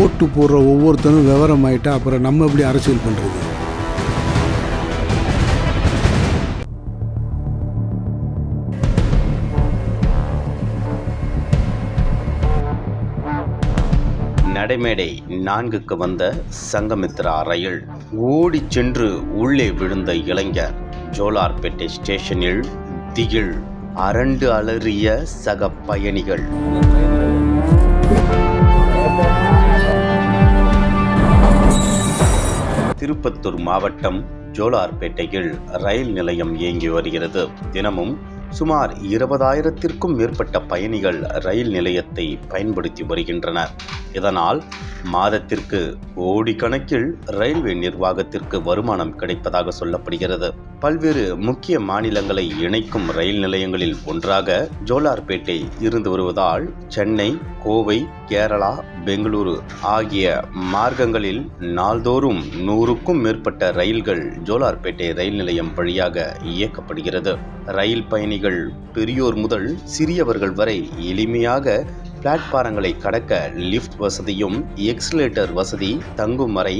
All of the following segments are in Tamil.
ஓட்டு போடுற ஒவ்வொருத்தனும் விவரம் ஆயிட்டா அப்புறம் நம்ம எப்படி அரசியல் பண்ணுறது நடைமேடை நான்குக்கு வந்த சங்கமித்ரா ரயில் ஓடி சென்று உள்ளே விழுந்த இளைஞர். ஜோலார்பேட்டை ஸ்டேஷனில் திகில் அரண்டு அலறிய சக பயணிகள். திருப்பத்தூர் மாவட்டம் ஜோலார்பேட்டையில் ரயில் நிலையம் இயங்கி வருகிறது. தினமும் சுமார் இருபதாயிரத்திற்கும் மேற்பட்ட பயணிகள் ரயில் நிலையத்தை பயன்படுத்தி வருகின்றனர். இதனால் மாதத்திற்கு கோடிக்கணக்கில் ரயில்வே நிர்வாகத்திற்கு வருமானம் கிடைப்பதாக சொல்லப்படுகிறது. பல்வேறு முக்கிய மாநிலங்களை இணைக்கும் ரயில் நிலையங்களில் ஒன்றாக ஜோலார்பேட்டை இருந்து வருவதால் சென்னை கோவை கேரளா பெங்களூரு ஆகிய மார்க்கங்களில் நாள்தோறும் நூறுக்கும் மேற்பட்ட ரயில்கள் ஜோலார்பேட்டை ரயில் நிலையம் வழியாக இயக்கப்படுகிறது. ரயில் பயணிகள் பெரியோர் முதல் சிறியவர்கள் வரை எளிமையாக பிளாட்பாரங்களை கடக்க லிஃப்ட் வசதியும் எக்ஸலேட்டர் வசதி தங்கும் அறை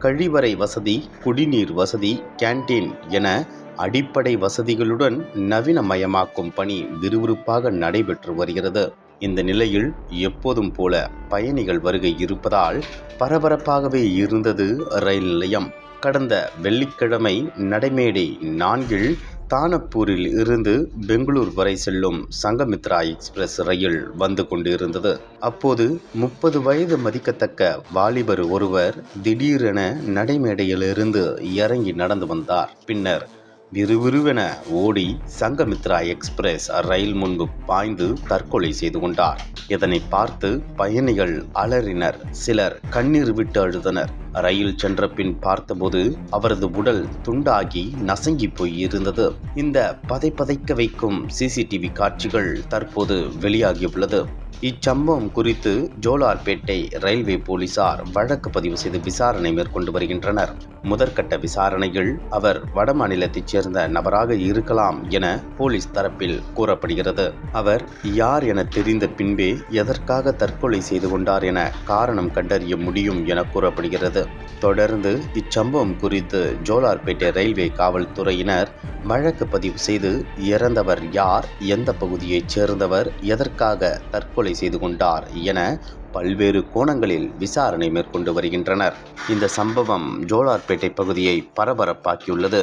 கழிவறை வசதி குடிநீர் வசதி கேண்டீன் என அடிப்படை வசதிகளுடன் நவீனமயமாக்கும் பணி விறுவிறுப்பாக நடைபெற்று வருகிறது. இந்த நிலையில் எப்போதும் போல பயணிகள் வருகை இருப்பதால் பரபரப்பாகவே இருந்தது ரயில் நிலையம். கடந்த வெள்ளிக்கிழமை நடைமேடை நான்கில் தானப்பூரில் இருந்து பெங்களூர் வரை செல்லும் சங்கமித்ரா எக்ஸ்பிரஸ் ரயில் வந்து கொண்டிருந்தது. அப்போது முப்பது வயது மதிக்கத்தக்க வாலிபர் ஒருவர் திடீரென நடைமேடையிலிருந்து இறங்கி நடந்து வந்தார். பின்னர் விறுவிறுவென ஓடி சங்கமித்ரா எக்ஸ்பிரஸ் ரயில் முன்பு பாய்ந்து தற்கொலை செய்து கொண்டார். இதனை பார்த்து பயணிகள் அலறினர். சிலர் கண்ணீர் விட்டு அழுதனர். ரயில் சென்ற பின் பார்த்தபோது அவரது உடல் துண்டாகி நசங்கி போய் இருந்தது. இந்த பதைப்பதைக்க வைக்கும் சிசிடிவி காட்சிகள் தற்போது வெளியாகியுள்ளது. இச்சம்பவம் குறித்து ஜோலார்பேட்டை ரயில்வே போலீசார் வழக்கு பதிவு செய்து விசாரணை மேற்கொண்டு வருகின்றனர். முதற்கட்ட விசாரணையில் அவர் வடமாநிலத்தைச் சேர்ந்த நபராக இருக்கலாம் என போலீஸ் தரப்பில் கூறப்படுகிறது. அவர் யார் என தெரிந்த பின்பே எதற்காக தற்கொலை செய்து கொண்டார் என காரணம் கண்டறிய முடியும் என கூறப்படுகிறது. தொடர்ந்து இச்சம்பவம் குறித்து ஜோலார்பேட்டை ரயில்வே காவல்துறையினர் வழக்கு பதிவு செய்து இறந்தவர் யார் எந்த பகுதியைச் சேர்ந்தவர் எதற்காக தற்கொலை செய்து கொண்டார் என பல்வேறு கோணங்களில் விசாரணை மேற்கொண்டு வருகின்றனர். இந்த சம்பவம் ஜோலார்பேட்டை பகுதியை பரபரப்பாக்கியுள்ளது.